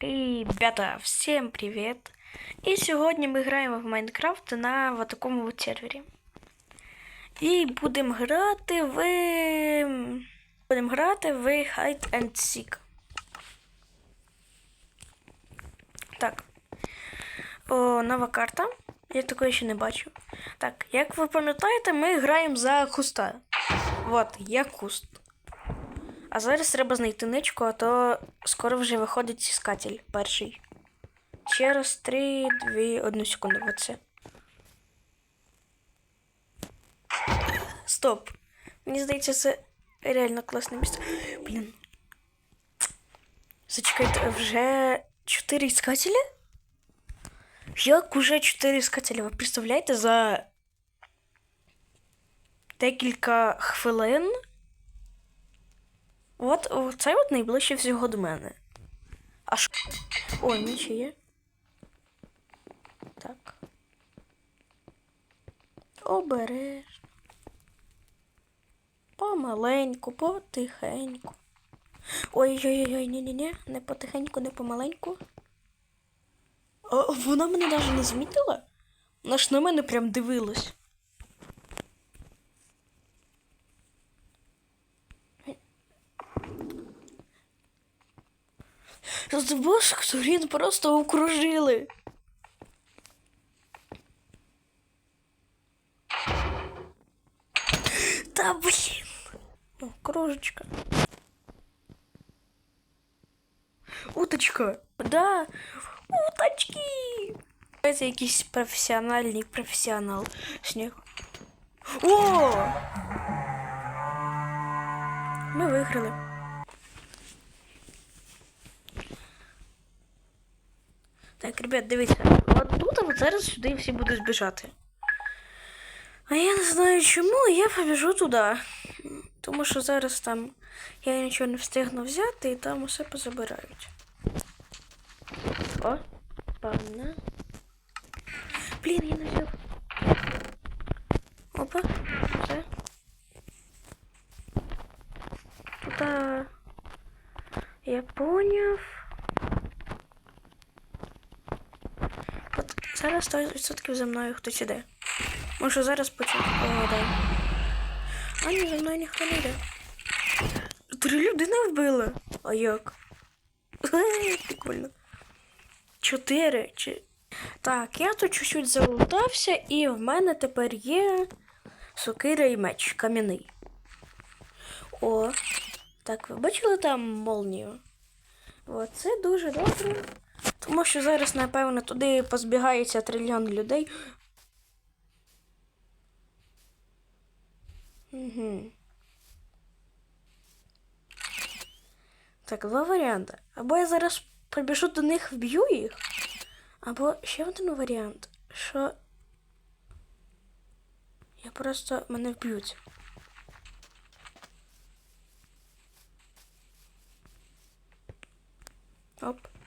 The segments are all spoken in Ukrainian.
Ребята, всем привет! І сьогодні ми граємо в Майнкрафт на вот такому от сервері. І будемо грати в. Будемо грати в Hide and Seek. Так. О, нова карта. Я такої ще не бачу. Так, як ви пам'ятаєте, ми граємо за куста. Вот, я куст. А зараз треба знайти ничку, а то скоро вже виходить іскатель перший. Через 3, 2, 1 секунду. Оце. Стоп. Мені здається, це реально класне місце. Блін. Зачекайте, вже 4 іскателя? Як уже 4 іскателя? Ви представляєте за декілька хвилин? От це от найближче всього до мене. А що? О, нічиє. Так. Обережно. Помаленьку, потихеньку. Ой-ой-ой, ні-ні-ні, не потихеньку, не помаленьку. А, вона мене навіть не змітила? Вона ж на мене прям дивилась. Боже, Турін просто окружили. Та блін. О, кружечка. Уточка. Да. Уточки. Це якийсь професіональний професіонал. Сніг. О! Ми виграли. Так, ребят, дивіться, от тут от зараз сюди всі будуть збіжати. А я не знаю чому, я побіжу туди. Тому що зараз там я нічого не встигну взяти і там усе позабирають. О, пана. Блін, я не взяв. Опа, все. Тут а, я поняв. зараз 100% за мною хтось іде. Може зараз почути. Дай. А ні, за мною ніхто не йде. Три людини вбили. А як? Прикольно. Чотири. Чи... Так, я тут чуть-чуть залутався, і в мене тепер є сокира і меч кам'яний. О, так, ви бачили там молнію? О, це дуже добре. Тому що зараз, напевно, туди позбігається трильйон людей. Угу. Так, два варіанти. Або я зараз прибіжу до них, вб'ю їх. Або ще один варіант, що я просто мене вб'ють. Оп.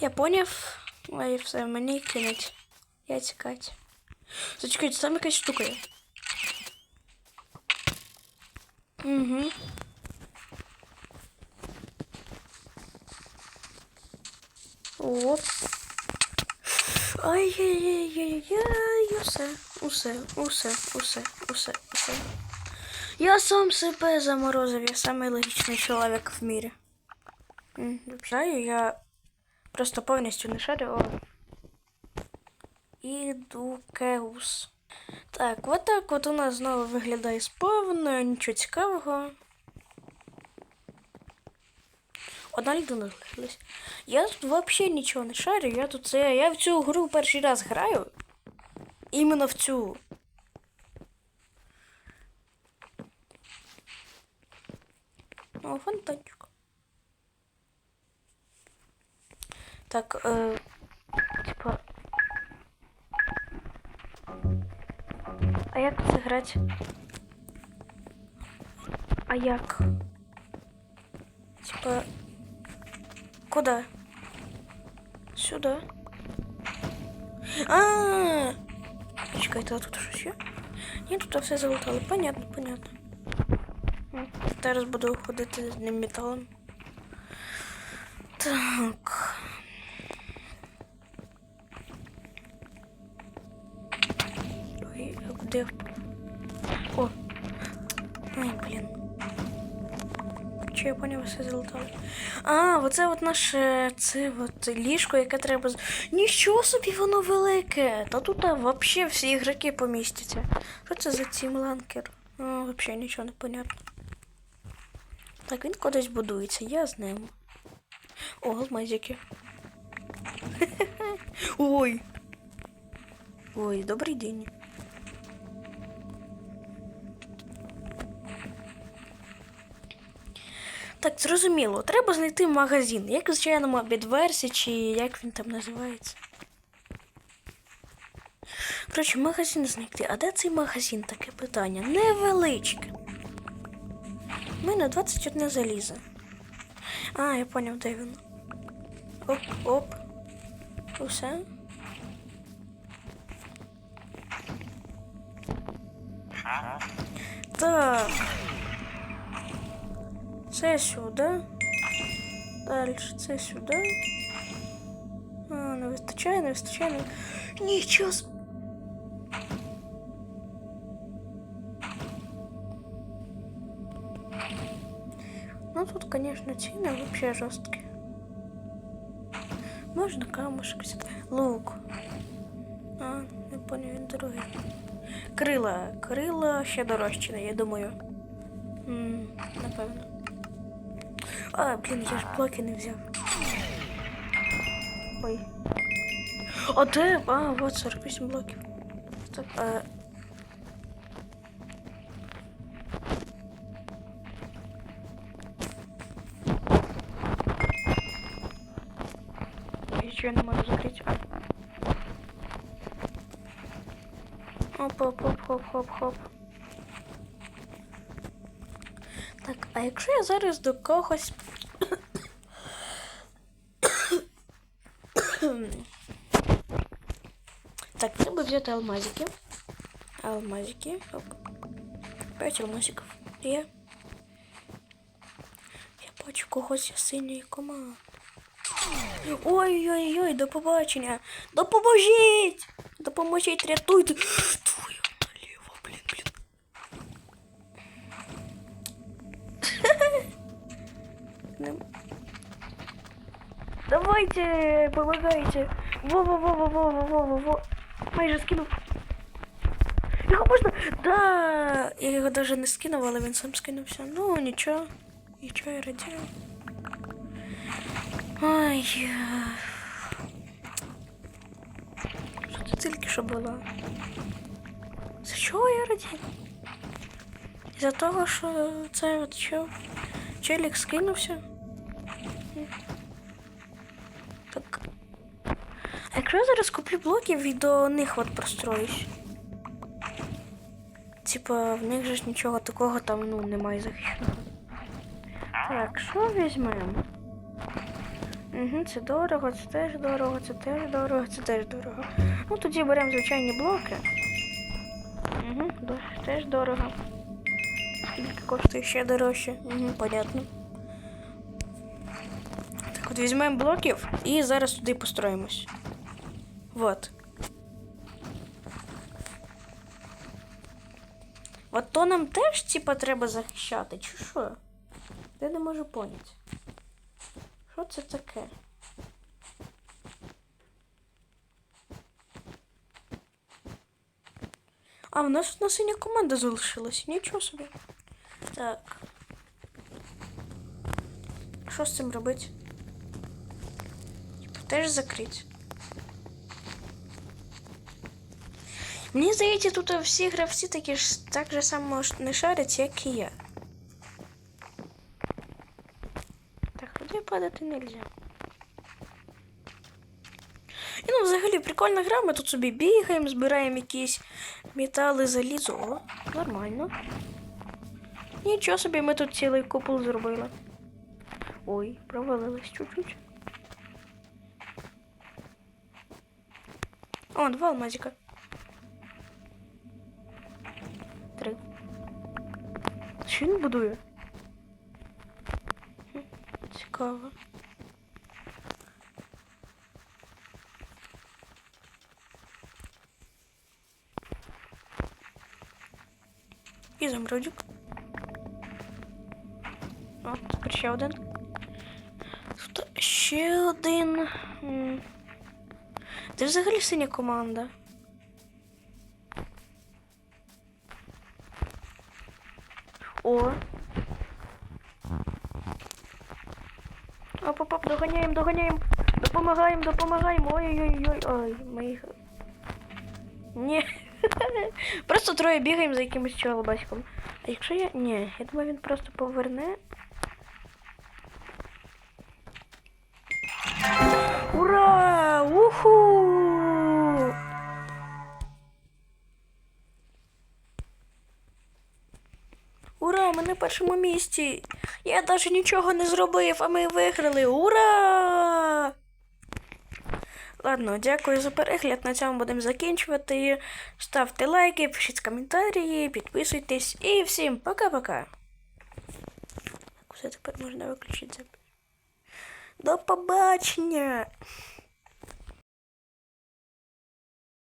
Я поняв. Ой, все, мені кинуть. Я тікать. Зачекайте, там якась штука є. Угу. Оп. Ай-яй-яй-яй-яй, усе, усе, усе, усе, усе, усе. Я сам себе заморозив, я самый логичный человек в мире. Знаю, я просто повністю не шарю. О. Ідукеус. Так, от так от у нас знову виглядає спавн, нічого цікавого. Одна людина залишилась. Я тут взагалі нічого не шарю, я тут це. Я в цю гру перший раз граю. Іменно в цю. О, фонтанчик. Так, е, типа. А як це грати? А як? Типа. Куда? Сюда. А, -а, -а! Чекайте, а тут щось є? Ні, тут все залутали. Понятно, понятно. зараз буду ходити з ним металом. Так. Впав? О! Ай, блін. Чи я поняв, все залутало? А, оце от наше це от ліжко, яке треба. Нічого собі воно велике! Та тут вообще всі ігроки помістяться. Що це за тімланкер? А, вообще нічого не понятно. Так, він кудись будується, я з ним. О, алмазики. Ой. Ой, добрий день. Так, зрозуміло. Треба знайти магазин. Як в звичайному бідверсі, чи як він там називається. Коротше, магазин знайти. А де цей магазин? Таке питання. Невеличке. У мене 21 залізо. А, я поняв, де він. Оп, оп. Усе. Так. Це сюди. Далі це сюди. А, не вистачає, не вистачає. Не... Нічого. с- Ну тут, конечно, ціни вообще жорсткі. Можна камушек взяти. Лук. А, не поняв, він дорогий. Крила. Крила ще дорожче, я думаю. М, напевно. А, блін, я ж блоки не взяв. Ой. А де? А, вот 48 блоків. Стоп. А... Я ще не можу закрити. Оп, оп, оп, хоп, хоп, хоп. Так, а якщо я зараз до когось. так, треба взяти алмазики. Алмазики. Оп. П'ять алмазиків. Є. Я бачу когось із синьої команди. Ой-ой-ой, до побачення. Допоможіть! Допоможіть, рятуйте. Твою наліво, блін, блін. Не- Давайте, помогайте. Во-во-во-во-во-во-во-во. Майже скинув. Його можна. Да! Я його даже не скинув, але він сам скинувся. Ну, нічого. Нічого я радію. Ай. Що це тільки що було? За чого я радію? За того, що це от що? Челік скинувся? Якщо я зараз куплю блоків і до них от простроюсь? Типа, в них же ж нічого такого там ну немає захищеного. Так, що візьмемо? Угу, це дорого, це теж дорого, це теж дорого, це теж дорого. Ну тоді беремо звичайні блоки. Угу, теж дорого. Скільки коштує ще дорожче? Угу, понятно. Так от візьмемо блоків і зараз туди построїмось. Вот. От то нам теж типа треба захищати, чи що? Я не можу поняти. Що це таке? А, в нас одна синя команда залишилась. Нічого собі. Так. Що з цим робити? Типу, теж закрити. Мені здається, тут всі гравці такі ж так же само не шарять, як і я. Так, туди падати не можна. І ну, взагалі, прикольна гра, ми тут собі бігаємо, збираємо якісь метали, залізо. О, нормально. Нічого собі, ми тут цілий купол зробили. Ой, провалилась чуть-чуть. О, два алмазика. Що він будує? цікаво. І замрудик. О, тепер ще один. Тут ще один. Де взагалі синя команда? О. Оп, оп, оп, доганяємо, доганяємо. Допомагаємо, допомагаємо. Ой-ой-ой. Ой, ми їх. Ні. Просто троє бігаємо за якимось чолобаськом. А якщо я. Ні, я думаю, він просто поверне. Ура! Уху! На першому місці! Я навіть нічого не зробив, а ми виграли! Ура! Ладно, дякую за перегляд. На цьому будемо закінчувати. Ставте лайки, пишіть коментарі, підписуйтесь і всім пока-пока. Все тепер можна виключити. До побачення!